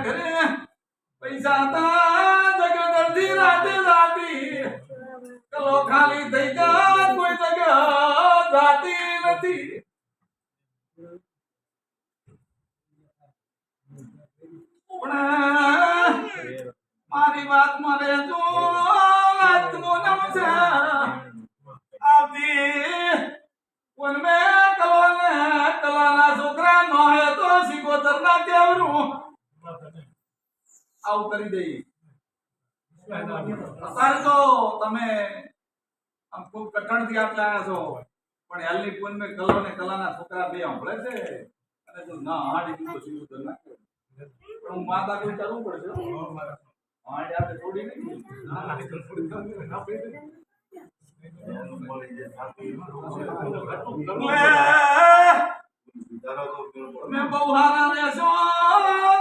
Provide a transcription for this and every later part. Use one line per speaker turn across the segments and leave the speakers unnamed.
ઘરે પૈસા હતા જગદરથી રાતે જાતી કલો ખાલી થઈ ગયા કોઈ જગ્યા જાતી નથી તમે આમ ખૂબ કઠણથી આટલા આવ્યા છો. પણ હાલની પૂન કલો ને કલાના છોકરા બે સાંભળે છે. અને જો ના હાડી દીધો સીધું પણ માતા કોઈ કરવું પડશે હો. આપણે છોડી નહીં મેં બહુ હારા રહેશો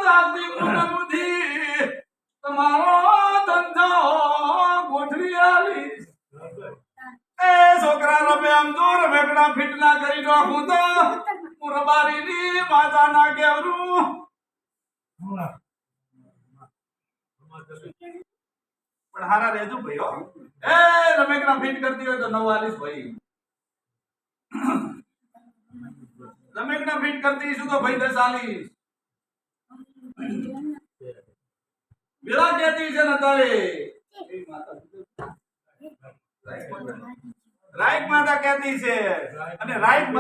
દાદી મુનમુથી તમારો ધંધો ગોઠવી આવી એ છોકરા રમે આમ તો રમેકડા ફીટ ના કરી નાખું તો. હું રબારીની માતા ના કેવરું પણ હારા રહેજો ભાઈ, હો. એ રમેકડા ફિટ કરતી હોય તો નવ આલીશ ભાઈ. રમેકડા ફિટ કરતી છું તો ભાઈ દસ આલીશ કેતી છે ને તારે રાઈટ માતા કહેતી છે. અને રાઈટ